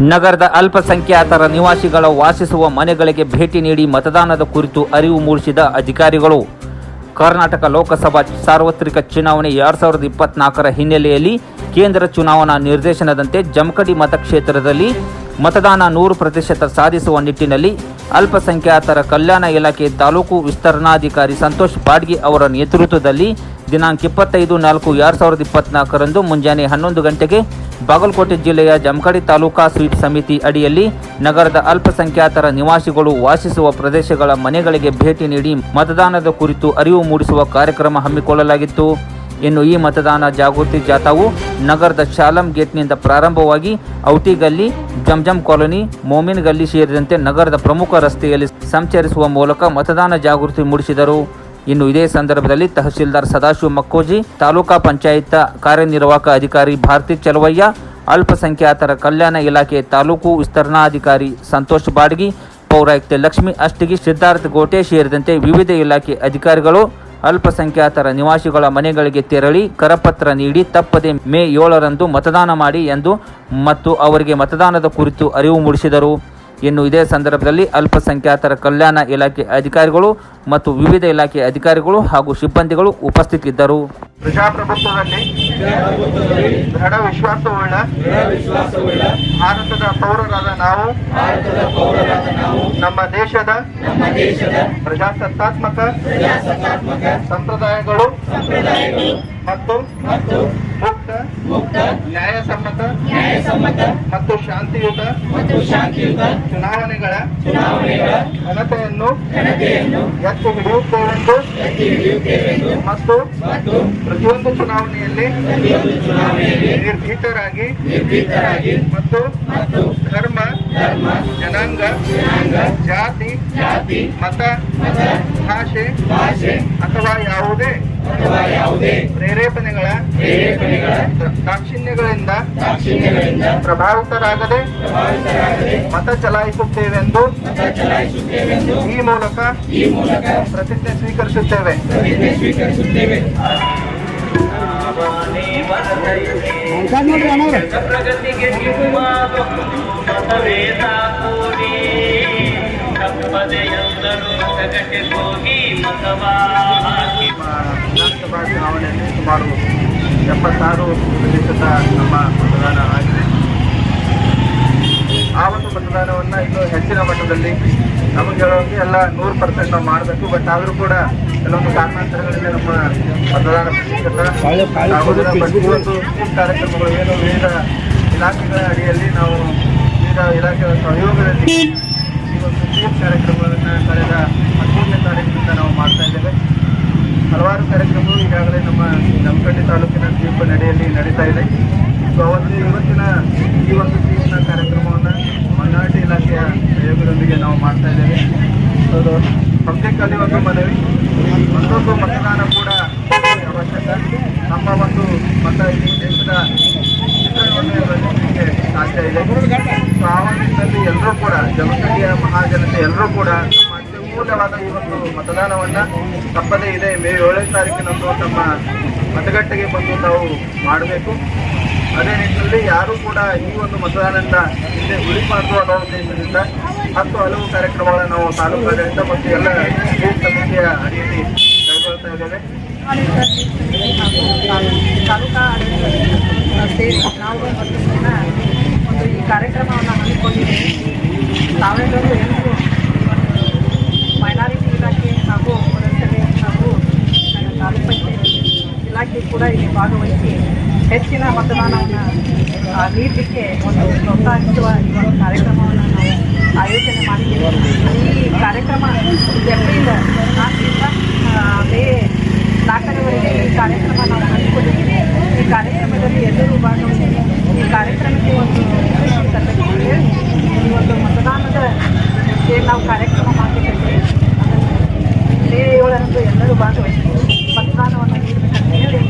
ನಗರದ ಅಲ್ಪಸಂಖ್ಯಾತರ ನಿವಾಸಿಗಳ ವಾಸಿಸುವ ಮನೆಗಳಿಗೆ ಭೇಟಿ ನೀಡಿ ಮತದಾನದ ಕುರಿತು ಅರಿವು ಮೂಡಿಸಿದ ಅಧಿಕಾರಿಗಳು, ಕರ್ನಾಟಕ ಲೋಕಸಭಾ ಸಾರ್ವತ್ರಿಕ ಚುನಾವಣೆ ಎರಡು ಸಾವಿರದ ಇಪ್ಪತ್ನಾಲ್ಕರ ಹಿನ್ನೆಲೆಯಲ್ಲಿ ಕೇಂದ್ರ ಚುನಾವಣಾ ನಿರ್ದೇಶನದಂತೆ ಜಮಖಡಿ ಮತಕ್ಷೇತ್ರದಲ್ಲಿ ಮತದಾನ ನೂರು ಪ್ರತಿಶತ ಸಾಧಿಸುವ ನಿಟ್ಟಿನಲ್ಲಿ ಅಲ್ಪಸಂಖ್ಯಾತರ ಕಲ್ಯಾಣ ಇಲಾಖೆ ತಾಲೂಕು ವಿಸ್ತರಣಾಧಿಕಾರಿ ಸಂತೋಷ್ ಬಾಡ್ಗಿ ಅವರ ನೇತೃತ್ವದಲ್ಲಿ ದಿನಾಂಕ ಇಪ್ಪತ್ತೈದು ನಾಲ್ಕು ಎರಡು ಸಾವಿರದ ಇಪ್ಪತ್ನಾಲ್ಕರಂದು ಮುಂಜಾನೆ ಹನ್ನೊಂದು ಗಂಟೆಗೆ ಬಾಗಲಕೋಟೆ ಜಿಲ್ಲೆಯ ಜಮಖಡಿ ತಾಲೂಕಾ ಸ್ವೀಪ್ ಸಮಿತಿ ಅಡಿಯಲ್ಲಿ ನಗರದ ಅಲ್ಪಸಂಖ್ಯಾತರ ನಿವಾಸಿಗಳು ವಾಸಿಸುವ ಪ್ರದೇಶಗಳ ಮನೆಗಳಿಗೆ ಭೇಟಿ ನೀಡಿ ಮತದಾನದ ಕುರಿತು ಅರಿವು ಮೂಡಿಸುವ ಕಾರ್ಯಕ್ರಮ ಹಮ್ಮಿಕೊಳ್ಳಲಾಗಿತ್ತು. ಇನ್ನು ಈ ಮತದಾನ ಜಾಗೃತಿ ಜಾಥಾವು ನಗರದ ಶಾಲಂ ಗೇಟ್ನಿಂದ ಪ್ರಾರಂಭವಾಗಿ ಔಟಿಗಲ್ಲಿ, ಜಂಜಂ ಕಾಲೋನಿ ಮೋಮಿನ್ ಗಲ್ಲಿ ಸೇರಿದಂತೆ ನಗರದ ಪ್ರಮುಖ ರಸ್ತೆಯಲ್ಲಿ ಸಂಚರಿಸುವ ಮೂಲಕ ಮತದಾನ ಜಾಗೃತಿ ಮೂಡಿಸಿದರು. ಇನ್ನು ಇದೇ ಸಂದರ್ಭದಲ್ಲಿ ತಹಶೀಲ್ದಾರ್ ಸದಾಶಿವ ಮಕ್ಕೋಜಿ, ತಾಲೂಕಾ ಪಂಚಾಯತ್ ಕಾರ್ಯನಿರ್ವಾಹಕ ಅಧಿಕಾರಿ ಭಾರತಿ ಚಲವಯ್ಯ, ಅಲ್ಪಸಂಖ್ಯಾತರ ಕಲ್ಯಾಣ ಇಲಾಖೆ ತಾಲೂಕು ವಿಸ್ತರಣಾಧಿಕಾರಿ ಸಂತೋಷ್ ಬಾಡ್ಗಿ, ಪೌರಾಯುಕ್ತೆ ಲಕ್ಷ್ಮಿ ಅಷ್ಟಿಗಿ, ಸಿದ್ಧಾರ್ಥ ಗೋಟೆ ಸೇರಿದಂತೆ ವಿವಿಧ ಇಲಾಖೆ ಅಧಿಕಾರಿಗಳು ಅಲ್ಪಸಂಖ್ಯಾತರ ನಿವಾಸಿಗಳ ಮನೆಗಳಿಗೆ ತೆರಳಿ ಕರಪತ್ರ ನೀಡಿ ತಪ್ಪದೆ ಮೇ ಏಳರಂದು ಮತದಾನ ಮಾಡಿ ಎಂದು ಮತ್ತು ಅವರಿಗೆ ಮತದಾನದ ಕುರಿತು ಅರಿವು ಮೂಡಿಸಿದರು. ಇನ್ನು ಇದೇ ಸಂದರ್ಭದಲ್ಲಿ ಅಲ್ಪಸಂಖ್ಯಾತರ ಕಲ್ಯಾಣ ಇಲಾಖೆ ಅಧಿಕಾರಿಗಳು ಮತ್ತು ವಿವಿಧ ಇಲಾಖೆ ಅಧಿಕಾರಿಗಳು ಹಾಗೂ ಸಿಬ್ಬಂದಿಗಳು ಉಪಸ್ಥಿತಿದ್ದರು. ಪ್ರಜಾಪ್ರಭುತ್ವದಲ್ಲಿ ದೃಢ ವಿಶ್ವಾಸವುಳ್ಳ ಭಾರತದ ಪೌರರಾದ ನಾವು, ನಮ್ಮ ದೇಶದ ಪ್ರಜಾಸತ್ತಾತ್ಮಕ ಸಂಪ್ರದಾಯಗಳು ಮತ್ತು ಮುಕ್ತ ನ್ಯಾಯಸಮ್ಮತ ನ್ಯಾಯಸಮ್ಮತ ಮತ್ತು ಶಾಂತಿಯುತ ಮತ್ತು ಶಾಂತಿಯುತ ಚುನಾವಣೆಗಳ ಚುನಾವಣೆಗಳ ಘನತೆಯನ್ನು ಎತ್ತಿ ಹಿಡಿಯುತ್ತೇವೆಂದು ಮತ್ತು ಪ್ರತಿಯೊಂದು ಚುನಾವಣೆಯಲ್ಲಿ ನಿರ್ಭೀತರಾಗಿ ಮತ್ತು ಮತ್ತು ಧರ್ಮ ಜನಾಂಗ ಜನಾಂಗ ಜಾತಿ ಜಾತಿ ಮತ ಮತ ಭಾಷೆ ಭಾಷೆ ಅಥವಾ ಯಾವುದೇ ಪ್ರೇರೇಪಣೆಗಳ ದಾಕ್ಷಿಣ್ಯಗಳಿಂದ ಪ್ರಭಾವಿತರಾಗದೆ ಮತ ಚಲಾಯಿಸುತ್ತೇವೆಂದು ಈ ಮೂಲಕ ಪ್ರತಿಜ್ಞೆ ಸ್ವೀಕರಿಸುತ್ತೇವೆ. ಪ್ರಗತಿಗೆ ನಿಮ್ಮ ಮತವೇದ ಕೂಡಿ ತಪ್ಪದೆ ಎಲ್ಲರೂ ಜಗಕ್ಕೆ ಹೋಗಿ ಮತವಾ ವಿಧಾನಸಭಾ ಚುನಾವಣೆಯಲ್ಲಿ ಸುಮಾರು ಎಪ್ಪತ್ತಾರು ಪ್ರತಿಶತ ನಮ್ಮ ಮತದಾನ ಆಗಿದೆ. ಆ ಒಂದು ಮತದಾನವನ್ನು ಇನ್ನೂ ಹೆಚ್ಚಿನ ಮಟ್ಟದಲ್ಲಿ ನಮಗೆ ಹೇಳೋಕೆ ಎಲ್ಲ ನೂರು ಪರ್ಸೆಂಟ್ ನಾವು ಮಾಡಬೇಕು. ಬಟ್ ಆದರೂ ಕೂಡ ಕೆಲವೊಂದು ಕಾರಣಾಂತರಗಳಿಂದ ನಮ್ಮ ಮತದಾನ ಪ್ರತಿಶತ ಕಾರ್ಯಕ್ರಮಗಳು ಏನು ವಿವಿಧ ಇಲಾಖೆಗಳ ಅಡಿಯಲ್ಲಿ ನಾವು ವಿವಿಧ ಇಲಾಖೆಗಳ ಸಹಯೋಗದಲ್ಲಿ ಈ ಒಂದು ಕಾರ್ಯಕ್ರಮಗಳನ್ನು ಕಳೆದ ಹದಿಮೂರನೇ ತಾರೀಕಿನಿಂದ ನಾವು ಮಾಡ್ತಾ ಇದ್ದೇವೆ. ಹಲವಾರು ಕಾರ್ಯಕ್ರಮಗಳು ಈಗಾಗಲೇ ನಮ್ಮ ಜಮಖಂಡಿ ತಾಲೂಕಿನ ದ್ವೀಪ ನಡೆಯಲ್ಲಿ ನಡೀತಾ ಇದೆ. ಸೊ ಅವತ್ತು ಇವತ್ತಿನ ಈ ಒಂದು ಸ್ವೀಪ್ನ ಕಾರ್ಯಕ್ರಮವನ್ನು ಮನ್ನಾಟಿ ಇಲಾಖೆಯ ಸಹಯೋಗದೊಂದಿಗೆ ನಾವು ಮಾಡ್ತಾ ಇದ್ದೇವೆ. ಸೊ ಅದು ಪಬ್ಲಿಕ್ಕಲ್ಲಿ ಒಂದು ಮನವಿ ಒಂದೊಂದು ಮತದಾನ ಕೂಡ ಅವಶ್ಯಕ. ನಮ್ಮ ಒಂದು ಮತ ಈ ದೇಶದ ಚಿತ್ರಣವನ್ನು ರಚಿಸಲಿಕ್ಕೆ ಸಾಧ್ಯ ಇದೆ. ಸೊ ಆ ಒಂದು ಎಲ್ಲರೂ ಕೂಡ ಜಮಖಂಡಿಯ ಮಹಾಜನತೆ ಎಲ್ಲರೂ ಕೂಡ ನಮ್ಮ ಅತ್ಯಮೂಲ್ಯವಾದ ಈ ಒಂದು ಮತದಾನವನ್ನ ತಪ್ಪದೇ ಇದೆ. ಮೇ ಏಳನೇ ತಾರೀಕಿನಂದು ತಮ್ಮ ಮತಗಟ್ಟೆಗೆ ಬಂದು ತಾವು ಮಾಡಬೇಕು. ಅದೇ ನಿಟ್ಟಿನಲ್ಲಿ ಯಾರೂ ಕೂಡ ಈ ಒಂದು ಮತದಾನದಿಂದ ಹಿಂದೆ ಉಳಿಬಾರ್ದು ಅನ್ನೋ ಉದ್ದೇಶದಿಂದ ಹತ್ತು ಹಲವು ಕಾರ್ಯಕ್ರಮಗಳನ್ನು ನಾವು ತಾಲೂಕು ಆಡಳಿತ ಮತ್ತು ಎಲ್ಲ ಬೂತ್ ಸಮಿತಿಯ ಅಡಿಯಲ್ಲಿ ಕೈಗೊಳ್ತಾ ಇದ್ದೇವೆ. ಒಂದು ಈ ಕಾರ್ಯಕ್ರಮವನ್ನು ಹಮ್ಮಿಕೊಂಡಿದ್ದೇವೆ. ತಾವೆಲ್ಲರೂ ಎಲ್ಲರೂ ಮೈನಾರಿಟಿ ಇಲಾಖೆ ಹಾಗೂ ಪುರಸಭೆ ಹಾಗೂ ನನ್ನ ತಾಲೂಕು ಪಂಚಾಯತ್ ಇಲಾಖೆ ಕೂಡ ಇಲ್ಲಿ ಭಾಗವಹಿಸಿ ಹೆಚ್ಚಿನ ಮತದಾನವನ್ನು ನೀಡಲಿಕ್ಕೆ ಒಂದು ಪ್ರೋತ್ಸಾಹಿಸುವ ಈ ಒಂದು ಕಾರ್ಯಕ್ರಮವನ್ನು ನಾವು ಆಯೋಜನೆ ಮಾಡಿದ್ದೇವೆ. ಈ ಕಾರ್ಯಕ್ರಮ ಏಪ್ರಿಲ್ ನಾಲ್ಕರಿಂದ ಮೇ ನಾಲ್ಕರವರೆಗೆ ಈ ಕಾರ್ಯಕ್ರಮ ನಾವು ಹಮ್ಮಿಕೊಂಡಿದ್ದೀವಿ. ಈ ಕಾರ್ಯಕ್ರಮದಲ್ಲಿ ಎಲ್ಲರೂ ಭಾಗವಹಿಸಿ ಈ ಕಾರ್ಯಕ್ರಮಕ್ಕೆ ಒಂದು ತರಬೇಕು ಹೇಳಿ ಈ ಒಂದು ಮತದಾನದ ನಾವು ಕಾರ್ಯಕ್ರಮ ಮಾಡಬೇಕಿದೆ ಅದನ್ನು ಮೇ ಏಳರಂದು ಎಲ್ಲರೂ ಭಾಗವಹಿಸಿ ಮತದಾನವನ್ನು ನೀಡಬೇಕಂತ ಹೇಳಿ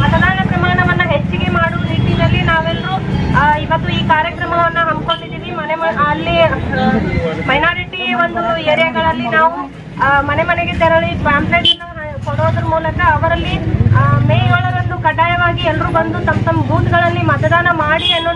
ಮತದಾನ ಪ್ರಮಾಣವನ್ನ ಹೆಚ್ಚಿಗೆ ಮಾಡುವ ನಿಟ್ಟಿನಲ್ಲಿ ನಾವೆಲ್ಲರೂ ಆ, ಇವತ್ತು ಈ ಕಾರ್ಯಕ್ರಮವನ್ನ ಹಮ್ಮಿಕೊಂಡಿದ್ದೀವಿ ಮನೆ ಮ- ಅಲ್ಲಿ ಮೈನಾರಿಟಿ ಒಂದು ಏರಿಯಾಗಳಲ್ಲಿ ನಾವು ಮನೆ ಮನೆಗೆ ತೆರಳಿ ಪ್ಯಾಂಪ್ಲೆಟ್ ಕೊಡೋದ್ರ ಮೂಲಕ ಅವರಲ್ಲಿ ಮೇ ಏಳರಂದು ಕಡ್ಡಾಯವಾಗಿ ಎಲ್ಲರೂ ಬಂದು ತಮ್ಮ ತಮ್ಮ ಬೂತ್ಗಳಲ್ಲಿ ಮತದಾನ ಮಾಡಿ ಅನ್ನೋ